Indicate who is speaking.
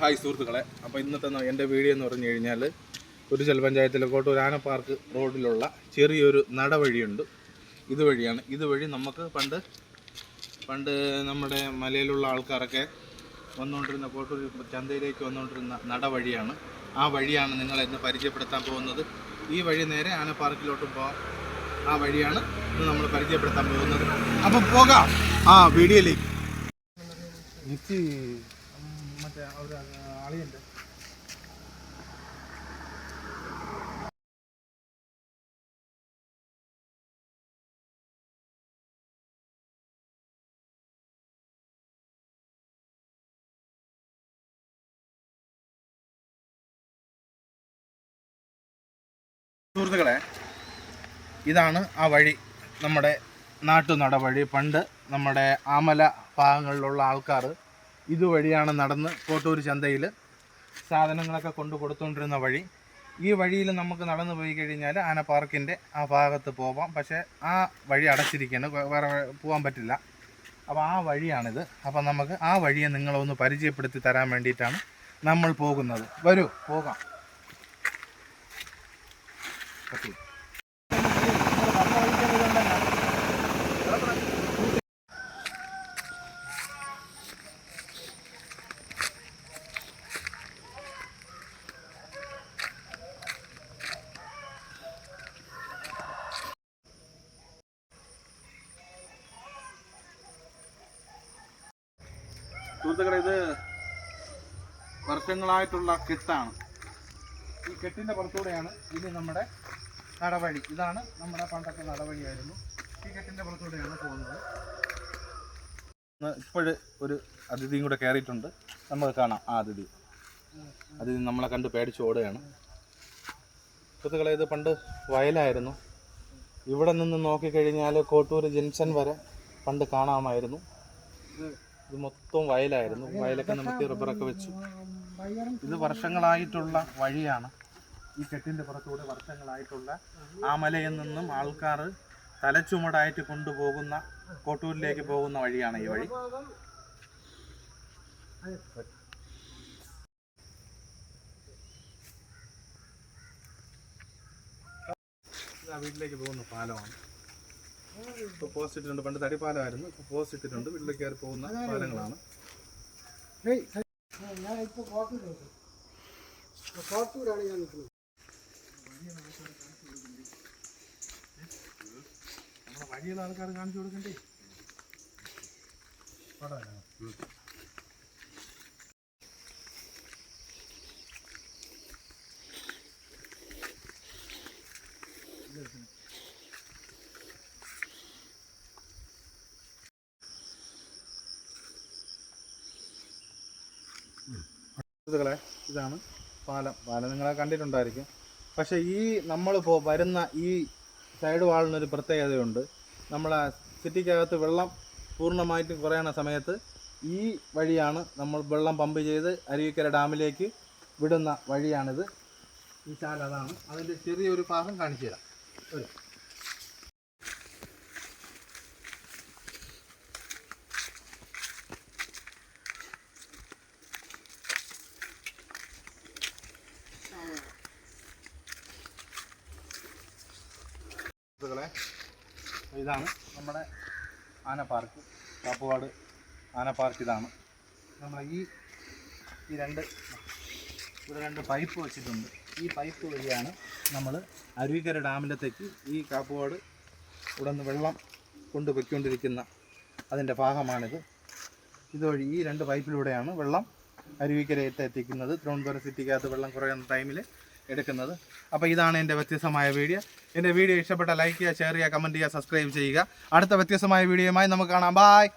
Speaker 1: Hi സുഹൃത്തുക്കളെ. അപ്പോൾ ഇന്നത്തെ എന്റെ വീഡിയോ എന്ന് പറഞ്ഞു കഴിഞ്ഞാൽ ഒരു പഞ്ചായത്തിലെ കോട്ടൂർ ഒരു പാർക്ക് റോഡിലുള്ള ചെറിയൊരു നടവഴിയുണ്ട്. ഇതുവഴിയാണ്. ഇതുവഴി നമുക്ക് പണ്ട് പണ്ട് നമ്മുടെ മലയിലുള്ള ആൾക്കാരൊക്കെ വന്നുകൊണ്ടിരുന്ന കോട്ടൂർ ചന്തയിലേക്ക് വന്നുകൊണ്ടിരുന്ന നടവഴിയാണ്. ആ വഴിയാണ് നിങ്ങളെ ഇന്ന് പരിചയപ്പെടുത്താൻ പോകുന്നത്. ഈ വഴി നേരെ ആന പാർക്കിലോട്ടും പോകാം ആ വഴിയാണ് ഇന്ന് നമ്മൾ പരിചയപ്പെടുത്താൻ പോകുന്നത്. അപ്പോൾ പോകാം. ആ വീഡിയോയിലേക്ക്. മറ്റേ ഒരു അളിയുണ്ട് സുഹൃത്തുക്കളെ ഇതാണ് ആ വഴി. നമ്മുടെ നാട്ടു നടവഴി പണ്ട് നമ്മുടെ ആമല ഭാഗങ്ങളിലുള്ള ആൾക്കാർ ഇതുവഴിയാണ് നടന്ന് കോട്ടൂർ ചന്തയിൽ സാധനങ്ങളൊക്കെ കൊണ്ടു കൊടുത്തുകൊണ്ടിരുന്ന വഴി. ഈ വഴിയിൽ നമുക്ക് നടന്നു പോയി കഴിഞ്ഞാൽ ആന പാർക്കിന്റെ ആ ഭാഗത്ത് പോവാം. പക്ഷേ ആ വഴി അടച്ചിരിക്കുകയാണ് വേ- വേറെ പോകാൻ പറ്റില്ല. അപ്പോൾ ആ വഴിയാണിത്. അപ്പോൾ നമുക്ക് ആ വഴിയെ നിങ്ങളൊന്ന് പരിചയപ്പെടുത്തി തരാൻ വേണ്ടിയിട്ടാണ് നമ്മൾ പോകുന്നത്. വരൂ പോകാം. പറ്റൂ സുഹൃത്തുക്കളെ ഇത് വർഷങ്ങളായിട്ടുള്ള കെട്ടാണ്. ഈ കെട്ടിന്റെ പുറത്തൂടെയാണ് ഇനി നമ്മുടെ നടവഴി. ഇതാണ് നമ്മുടെ പണ്ടത്തെ നടവഴിയായിരുന്നു. ഈ കെട്ടിന്റെ പുറത്തൂടെയാണ് പോകുന്നത്. ഇപ്പോഴ് ഒരു അതിഥിയും കൂടെ കയറിയിട്ടുണ്ട്. നമുക്ക് കാണാം ആ അതിഥി. അതിഥി നമ്മളെ കണ്ട് പേടിച്ച് ഓടുകയാണ്. സുഹൃത്തുക്കളെ ഇത് പണ്ട് വയലായിരുന്നു. ഇവിടെ നിന്ന് നോക്കിക്കഴിഞ്ഞാൽ കോട്ടൂർ ജംഗ്ഷൻ വരെ പണ്ട് കാണാമായിരുന്നു. ഇത് മൊത്തം വയലായിരുന്നു. വയലൊക്കെ നമുക്ക് റബ്ബറൊക്കെ വെച്ചു. ഇത് വർഷങ്ങളായിട്ടുള്ള വഴിയാണ്. ഈ കെട്ടിന്റെ പുറത്തൂടെ വർഷങ്ങളായിട്ടുള്ള ആ മലയിൽ നിന്നും ആൾക്കാർ തലച്ചുമടായിട്ട് കൊണ്ടുപോകുന്ന കോട്ടൂരിലേക്ക് പോകുന്ന വഴിയാണ് ഈ വഴി. വീട്ടിലേക്ക് പോകുന്ന പാലമാണ്. ഇപ്പോൾ പോസ്റ്റ് ഇട്ടിട്ടുണ്ട് പണ്ട് തടിപ്പാലമായിരുന്നു. ഇപ്പോൾ പോസ്റ്റ് ഇട്ടിട്ടുണ്ട് വീട്ടിലേക്ക് കയറി പോകുന്ന പാലങ്ങളാണ്. വഴിയുള്ള ആൾക്കാർ കാണിച്ചു കൊടുക്കണ്ടേ? അവിടെ സുഹൃത്തുക്കളെ ഇതാണ് പാലം. പാലം നിങ്ങളെ കണ്ടിട്ടുണ്ടായിരിക്കും. പക്ഷേ ഈ നമ്മളിപ്പോൾ വരുന്ന ഈ സൈഡ് വാളിനൊരു പ്രത്യേകതയുണ്ട്. നമ്മളെ സിറ്റിക്കകത്ത് വെള്ളം പൂർണമായിട്ട് കുറയണ സമയത്ത് ഈ വഴിയാണ് നമ്മൾ വെള്ളം പമ്പ് ചെയ്ത് അരുവിക്കര ഡാമിലേക്ക് വിടുന്ന വഴിയാണിത്. ഈ ചാല അതാണ്. അതിന്റെ ചെറിയൊരു ഭാഗം കാണിച്ചു തരാം ഒരു സുഹൃത്തുക്കളെ ഇതാണ് നമ്മുടെ ആന പാർക്ക് കാപ്പുവാട് ആന പാർക്ക് ഇതാണ്. നമ്മൾ ഈ ഈ രണ്ട് ഇവിടെ രണ്ട് പൈപ്പ് വെച്ചിട്ടുണ്ട്. ഈ പൈപ്പ് വഴിയാണ് നമ്മൾ അരുവിക്കര ഡാമിലത്തേക്ക് ഈ കാപ്പുവാട് ഇവിടെ നിന്ന് വെള്ളം കൊണ്ടുപോയിക്കൊണ്ടിരിക്കുന്ന അതിന്റെ ഭാഗമാണിത്. ഇതുവഴി ഈ രണ്ട് പൈപ്പിലൂടെയാണ് വെള്ളം അരുവിക്കരയിട്ട് എത്തിക്കുന്നത്. തിരുവനന്തപുരം സിറ്റിക്കകത്ത് വെള്ളം കുറയുന്ന ടൈമിൽ എടുക്കുന്നത്. അപ്പോൾ ഇതാണ് എന്റെ വ്യത്യസ്തമായ വീഡിയോ. എന്റെ വീഡിയോ ഇഷ്ടപ്പെട്ട ലൈക്ക് ചെയ്യുക ഷെയർ ചെയ്യുക കമന്റ് ചെയ്യുക സബ്സ്ക്രൈബ് ചെയ്യുക. അടുത്ത വ്യത്യസ്തമായ വീഡിയോയുമായി നമുക്ക് കാണാം. ബായ്